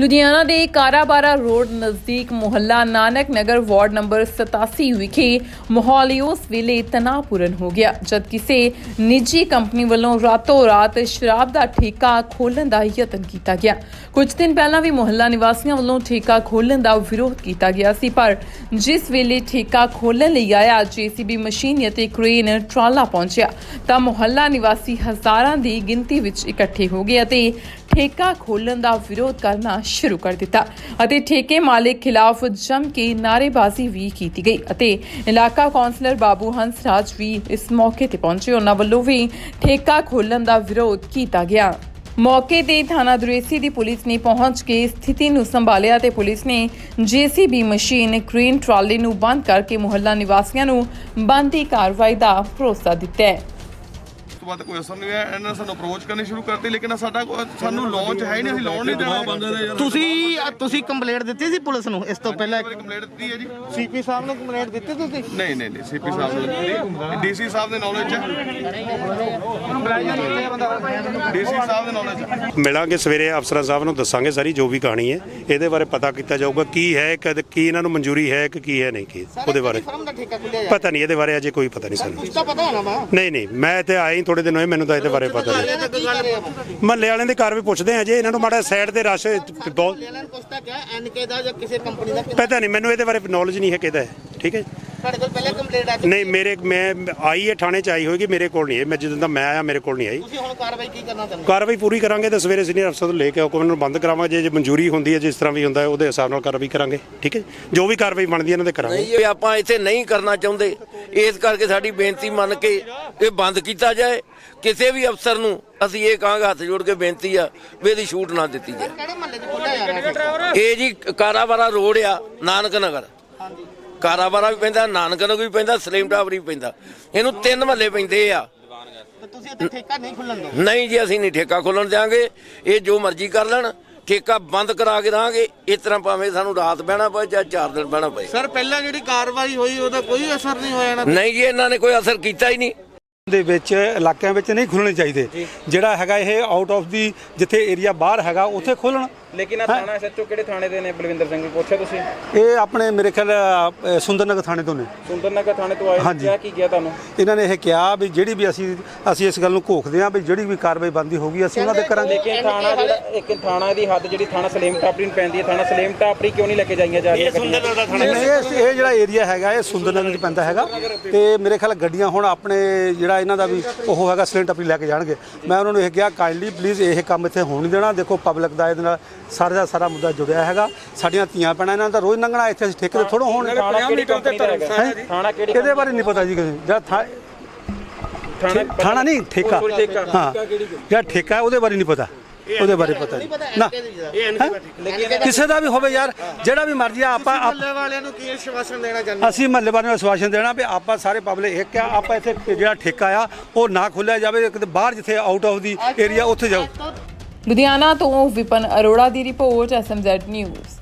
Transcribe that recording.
ਲੁਧਿਆਣਾ ਦੇ ਕਾਰਾਬਾਰਾ ਰੋਡ ਨਜ਼ਦੀਕ ਮੁਹੱਲਾ Nanak Nagar ward number 87 ਵਿਖੇ ਮਾਹੌਲ ਉਸ ਵੇਲੇ ਤਣਾਅਪੂਰਨ ਹੋ ਗਿਆ, ਜਦ ਕਿਸੇ ਨਿੱਜੀ ਕੰਪਨੀ ਵੱਲੋਂ ਰਾਤੋਂ ਰਾਤ ਸ਼ਰਾਬ ਦਾ ਠੇਕਾ ਖੋਲ੍ਹਣ ਦਾ ਯਤਨ ਕੀਤਾ ਗਿਆ। ਕੁਝ ਦਿਨ ਪਹਿਲਾਂ ਵੀ ਮੁਹੱਲਾ ਨਿਵਾਸੀਆਂ ਵੱਲੋਂ ਠੇਕਾ ਖੋਲ੍ਹਣ ਦਾ ਵਿਰੋਧ ਕੀਤਾ ਗਿਆ ਸੀ, ਪਰ ਜਿਸ ਵੇਲੇ ਠੇਕਾ ਖੋਲ੍ਹਣ ਲਈ ਆਇਆ, ਜੀਸੀਬੀ ਮਸ਼ੀਨ ਅਤੇ ਕ੍ਰੇਨ ਟਰਾਲਾ ਪਹੁੰਚਿਆ, ਤਾਂ ਮੁਹੱਲਾ ਨਿਵਾਸੀ ਹਜ਼ਾਰਾਂ ਦੀ ਗਿਣਤੀ ਵਿੱਚ ਇਕੱਠੇ ਹੋ ਗਏ ਅਤੇ ਠੇਕਾ ਖੋਲ੍ਹਣ ਦਾ ਵਿਰੋਧ ਕਰਨਾ ਸ਼ੁਰੂ ਕਰ ਦਿੱਤਾ ਅਤੇ ਠੇਕੇ ਮਾਲਕ ਖਿਲਾਫ ਜਮ ਕੇ ਨਾਅਰੇਬਾਜ਼ੀ ਵੀ ਕੀਤੀ ਗਈ ਅਤੇ ਇਲਾਕਾ ਕੌਂਸਲਰ ਬਾਬੂ ਹੰਸ ਰਾਜ ਵੀ ਇਸ ਮੌਕੇ ਤੇ ਪਹੁੰਚੇ। ਉਹਨਾਂ ਵੱਲੋਂ ਵੀ ਠੇਕਾ ਖੋਲਣ ਦਾ ਵਿਰੋਧ ਕੀਤਾ ਗਿਆ। ਮੌਕੇ ਤੇ ਥਾਣਾ ਦਰੇਸੀ ਦੀ ਪੁਲਿਸ ਨੇ ਪਹੁੰਚ ਕੇ ਸਥਿਤੀ ਨੂੰ ਸੰਭਾਲਿਆ ਤੇ ਪੁਲਿਸ ਨੇ ਜੀਸੀਬੀ ਮਸ਼ੀਨ ਕ੍ਰੇਨ ਟਰਾਲੀ ਨੂੰ ਬੰਦ ਕਰਕੇ ਮੁਹੱਲਾ ਨਿਵਾਸੀਆਂ ਨੂੰ ਬੰਦੀ ਕਾਰਵਾਈ ਦਾ ਭਰੋਸਾ ਦਿੱਤਾ ਹੈ। ਤੋਂ ਬਾਅਦ ਕੋਈ ਅਸਰ ਨਹੀਂ ਹੋਇਆ ਇਹਨਾਂ ਨੇ ਸਾਨੂੰ ਅਪਰੋਚ ਕਰਨੀ ਸ਼ੁਰੂ ਕਰਤੀ ਲੇਕਿਨ ਸਾਡਾ ਕੋਈ- ਸਾਨੂੰ ਲਾਂਚ ਹੈ ਹੀ ਨਹੀਂ ਅਸੀਂ ਲਾਉਣ ਨਹੀਂ ਦੇਣਾ ਤੁਸੀਂ ਤੁਸੀਂ ਕੰਪਲੇਂਟ ਦਿੱਤੀ ਸੀ ਪੁਲਿਸ ਨੂੰ ਇਸ ਤੋਂ ਪਹਿਲਾਂ ਕੰਪਲੇਂਟ ਦਿੱਤੀ ਹੈ ਜੀ। ਸੀਪੀ ਸਾਹਿਬ ਨੂੰ ਕੰਪਲੇਂਟ ਦਿੱਤੀ ਤੁਸੀਂ? ਨਹੀਂ ਨਹੀਂ ਨਹੀਂ ਸੀਪੀ ਸਾਹਿਬ ਨੂੰ ਦਿੱਤੀ। ਡੀਸੀ ਸਾਹਿਬ ਦੇ ਨੌਲੇਜ ਹੈ ਡੀਸੀ ਸਾਹਿਬ ਦੇ ਨੌਲੇਜ ਹੈ ਮਿਲਾਂਗੇ ਸਵੇਰੇ ਅਫਸਰਾਂ ਸਾਹਿਬ ਨੂੰ ਦੱਸਾਂਗੇ ਸਾਰੀ ਜੋ ਵੀ ਕਹਾਣੀ ਹੈ। ਇਹਦੇ ਬਾਰੇ ਪਤਾ ਕੀਤਾ ਜਾਊਗਾ ਕੀ ਹੈ ਕਦ ਕੀ ਇਹਨਾਂ ਨੂੰ ਮਨਜ਼ੂਰੀ ਹੈ ਕਿ ਕੀ ਹੈ ਨਹੀਂ ਕੀ ਉਹਦੇ ਬਾਰੇ। ਫਰਮ ਦਾ ਠੇਕਾ ਖੁੱਲਿਆ ਜਾ ਪਤਾ ਨਹੀਂ ਇਹਦੇ ਬਾਰੇ ਅਜੇ ਕੋਈ ਪਤਾ ਨਹੀਂ ਸਾਨੂੰ। ਤਾਂ ਪਤਾ ਹੋਣਾ ਵਾ। ਨਹੀਂ ਨਹੀਂ ਮੈਂ ਇੱਥੇ ਆਇਆ ਹੀ ਥੋੜੇ ਦਿਨ ਹੋਏ ਮੈਨੂੰ ਤਾਂ ਇਹਦੇ ਬਾਰੇ ਪਤਾ ਨਹੀਂ। ਮਹੱਲੇ ਵਾਲਿਆਂ ਦੇ ਘਰ ਵੀ ਪੁੱਛਦੇ ਆ ਜੇ ਇਹਨਾਂ ਨੂੰ ਮਾੜਾ ਸਾਈਡ ਤੇ ਰਸ਼ ਬਹੁਤ ਇਹਨਾਂ ਨੇ ਕੁਛ ਤਾਂ ਕਿਹਾ ਐਨਕੇ ਦਾ ਜਾਂ ਕਿਸੇ ਕੰਪਨੀ ਦਾ। ਪਤਾ ਨਹੀਂ ਮੈਨੂੰ ਇਹਦੇ ਬਾਰੇ ਨੌਲੇਜ ਨਹੀਂ ਹੈ ਕਿਹਦਾ ਹੈ ਠੀਕ ਹੈ ਤੁਹਾਡੇ ਕੋਲ ਪਹਿਲੇ ਕੰਪਲੇਂਟ ਆ ਚੁੱਕੀ ਨਹੀਂ ਮੇਰੇ ਮੈਂ ਆਈ ਹੈ ਥਾਣੇ ਚ ਆਈ ਹੋਏਗੀ ਮੇਰੇ ਕੋਲ ਨਹੀਂ ਹੈ ਮੈਂ ਜਦੋਂ ਦਾ ਮੈਂ ਆਇਆ ਮੇਰੇ ਕੋਲ ਨਹੀਂ ਆਈ। ਤੁਸੀਂ ਹੁਣ ਕਾਰਵਾਈ ਕੀ ਕਰਨਾ ਚਾਹੁੰਦੇ ਕਾਰਵਾਈ ਪੂਰੀ ਕਰਾਂਗੇ ਤਾਂ ਸਵੇਰੇ ਸੀਨੀਅਰ ਅਫਸਰ ਤੋਂ ਲੈ ਕੇ ਹੁਕਮ ਨੂੰ ਬੰਦ ਕਰਾਵਾਂਗੇ। ਜੇ ਮਨਜ਼ੂਰੀ ਹੁੰਦੀ ਹੈ ਜਿਸ ਤਰ੍ਹਾਂ ਵੀ ਹੁੰਦਾ ਹੈ ਉਹਦੇ ਹਿਸਾਬ ਨਾਲ ਕਾਰਵਾਈ ਕਰਾਂਗੇ। ਠੀਕ ਹੈ ਜੋ? ਵੀ ਕਾਰਵਾਈ ਬਣਦੀ ਹੈ ਇਹਨਾਂ ਦੇ ਕਰਾਂਗੇ। ਨਹੀਂ ਇਹ ਆਪਾਂ ਇੱਥੇ ਨਹੀਂ ਕਰਨਾ ਚਾਹੁੰਦੇ। ਇਸ ਕਰਕੇ ਸਾਡੀ ਬੇਨਤੀ ਮੰਨ ਕੇ ਇਹ ਬੰਦ ਕੀਤਾ ਜਾਏ। ਕਿਸੇ ਵੀ ਅਫਸਰ ਨੂੰ ਅਸੀਂ ਇਹ ਕਹਾਂਗੇ ਹੱਥ ਜੋੜ ਕੇ ਬੇਨਤੀ ਆ ਵੀ ਇਹਦੀ ਛੂਟ ਨਾ ਦਿੱਤੀ ਜਾਏ। ਕਿਹੜੇ ਮਹੱਲੇ 'ਚ ਖੁੱਲਿਆ ਜਾ ਰਿਹਾ ਠੇਕਾ? ਇਹ ਜੀ ਕਾਰਾਵਾਰਾ ਰੋਡ ਆ ਨਾਨਕ ਨਗਰ। ਕਾਰਾਵਾਰਾ ਵੀ ਪੈਂਦਾ ਨਾਨਕ ਨਗਰ ਵੀ ਪੈਂਦਾ ਸਲੀਮ ਟਾਵਰ ਵੀ ਪੈਂਦਾ। ਇਹਨੂੰ ਤਿੰਨ ਮਹੱਲੇ ਪੈਂਦੇ ਆ। ਤੇ ਤੁਸੀਂ ਇੱਥੇ ਠੇਕਾ ਨਹੀਂ ਖੁੱਲਣ ਦਿਓ। ਨਹੀਂ ਜੀ ਅਸੀਂ ਨਹੀਂ ਠੇਕਾ ਖੋਲਣ ਦਿਆਂਗੇ। ਇਹ ਜੋ ਮਰਜ਼ੀ ਕਰ ਲੈਣ ਠੇਕਾ ਬੰਦ ਕਰਾ ਕੇ ਦਾਂਗੇ ਇਸ ਤਰ੍ਹਾਂ ਭਾਵੇਂ ਸਾਨੂੰ ਰਾਤ ਬਹਿਣਾ ਪਏ ਜਾਂ 4 ਦਿਨ ਬਹਿਣਾ ਪਏ ਸਰ ਪਹਿਲਾਂ ਜਿਹੜੀ ਕਾਰਵਾਈ ਹੋਈ ਉਹਦਾ ਕੋਈ ਅਸਰ ਨਹੀਂ ਹੋਇਆ ਨਾ। ਨਹੀਂ ਜੀ ਇਹਨਾਂ ਨੇ ਕੋਈ ਅਸਰ ਕੀਤਾ ਹੀ ਨਹੀਂ। ਦੇ ਵਿੱਚ ਇਲਾਕਿਆਂ ਵਿੱਚ ਨਹੀਂ ਖੁੱਲਣੇ ਚਾਹੀਦੇ। ਜਿਹੜਾ ਹੈਗਾ ਇਹ ਆਊਟ ਆਫ ਦੀ ਜਿੱਥੇ ਏਰੀਆ ਬਾਹਰ ਹੈਗਾ ਉੱਥੇ ਖੋਲਣ। ਲੇਕਿਨ ਆ ਥਾਣਾ ਐਸਐਚਓ ਕਿਹੜੇ ਥਾਣੇ ਦੇ ਨੇ ਬਲਵਿੰਦਰ ਸਿੰਘ? ਪੁੱਛਿਆ ਤੁਸੀਂ? ਇਹ ਆਪਣੇ ਮੇਰੇ ਖਿਆਲ ਅ, ਸੁੰਦਰਨਗਰ ਥਾਣੇ ਤੋਂ ਨੇ। ਸੁੰਦਰਨਗਰ ਥਾਣੇ ਤੋਂ ਆਏ ਨੇ, ਹਾਂਜੀ। ਕਿਹਾ ਕੀ ਗਿਆ ਤੁਹਾਨੂੰ? ਇਹਨਾਂ ਨੇ ਇਹ ਕਿਹਾ ਵੀ ਜਿਹੜੀ ਵੀ ਅਸੀਂ ਅਸੀਂ ਇਸ ਗੱਲ ਨੂੰ ਘੋਖਦੇ ਹਾਂ ਵੀ ਜਿਹੜੀ ਵੀ ਕਾਰਵਾਈ ਬੰਦੀ ਹੋਗੀ ਅਸੀਂ ਉਹਨਾਂ ਦੇ ਕਰਾਂਗੇ। ਲੇਕਿਨ ਥਾਣਾ ਜਿਹੜਾ ਇੱਕ ਥਾਣਾ ਦੀ ਹੱਦ ਜਿਹੜੀ ਥਾਣਾ ਸਲੇਮ ਟਾਪਰੀ ਨੂੰ ਪੈਂਦੀ ਹੈ ਥਾਣਾ ਸਲੇਮ ਟਾਪਰੀ ਕਿਉਂ ਨਹੀਂ ਲੈ ਕੇ ਜਾਈਆਂ ਜਾ ਰਹੀਆਂ ਗੱਡੀਆਂ? ਨਹੀਂ, ਨਹੀਂ, ਇਹ ਇਹ ਜਿਹੜਾ ਏਰੀਆ ਹੈਗਾ ਇਹ ਸੁੰਦਰਨਗਰ ਚ ਪੈਂਦਾ ਹੈਗਾ। ਤੇ ਮੇਰੇ ਖਿਆਲ ਗੱਡੀਆਂ ਹੁਣ ਆਪਣੇ ਜਿਹੜਾ ਇਹਨਾਂ ਦਾ ਵੀ ਉਹ ਹੈਗਾ ਸਿਲੰਡਰ ਆਪਣੀ ਲੈ ਕੇ ਜਾਣਗੇ। ਮੈਂ ਉਹਨਾਂ ਨੂੰ ਇਹ ਕਿਹਾ ਕਾਈਂਡਲੀ ਪਲੀਜ਼ ਇਹ ਕੰਮ ਇੱਥੇ ਹੋਣ ਨਹੀਂ ਦੇਣਾ। ਦੇਖੋ ਪਬਲਿਕ ਦਾ ਇਹਦੇ ਨਾਲ ਸਾਰਾ ਦਾ ਸਾਰਾ ਮੁੱਦਾ ਜੁੜਿਆ ਹੈਗਾ। ਸਾਡੀਆਂ ਧੀਆਂ ਪੈਣਾ ਇਹਨਾਂ ਦਾ ਰੋਜ਼ ਲੰਘਣਾ ਇੱਥੇ ਅਸੀਂ ਠੇਕੇ ਤੇ ਥੋੜਾ ਹੋਣ ਇਹਦੇ ਬਾਰੇ ਨਹੀਂ ਪਤਾ ਜੀ ਕਿਸੇ ਜਾਂ ਥਾ- ਥਾਣਾ ਥਾਣਾ ਨਹੀਂ ਠੇਕਾ। ਠੇਕਾ। ਹਾਂ। ਜਿਹੜਾ ਠੇਕਾ ਉਹਦੇ ਬਾਰੇ ਨਹੀਂ ਪਤਾ। ਉਹਦੇ ਬਾਰੇ ਪਤਾ ਨਹੀਂ ਨਾ। ਹੈਂ? ਕਿਸੇ ਦਾ ਵੀ ਹੋਵੇ ਯਾਰ ਜਿਹੜਾ ਵੀ ਮਰਜ਼ੀ ਆ ਆਪਾਂ ਮਹੱਲੇ ਵਾਲਿਆਂ ਨੂੰ ਕੀ ਆਸ਼ਵਾਸਨ ਦੇਣਾ ਚਾਹੁੰਦੇ ਅਸੀਂ ਮਹੱਲੇ ਵਾਲਿਆਂ ਨੂੰ ਆਸ਼ਵਾਸਨ ਦੇਣਾ ਵੀ ਆਪਾਂ ਸਾਰੇ ਪਬਲਿਕ ਇੱਕ ਆ ਆਪਾਂ ਇੱਥੇ ਜਿਹੜਾ ਠੇਕਾ ਆ ਉਹ ਨਾ ਖੋਲਿਆ ਜਾਵੇ ਕਿਤੇ ਬਾਹਰ ਜਿੱਥੇ ਆਊਟ ਆਫ ਦੀ ਏਰੀਆ ਉੱਥੇ ਜਾਓ। ਲੁਧਿਆਣਾ ਤੋਂ ਵਿਪਨ ਅਰੋੜਾ ਦੀ ਰਿਪੋਰਟ ਐਸਐਮਜ਼ੈਡ ਨਿਊਜ਼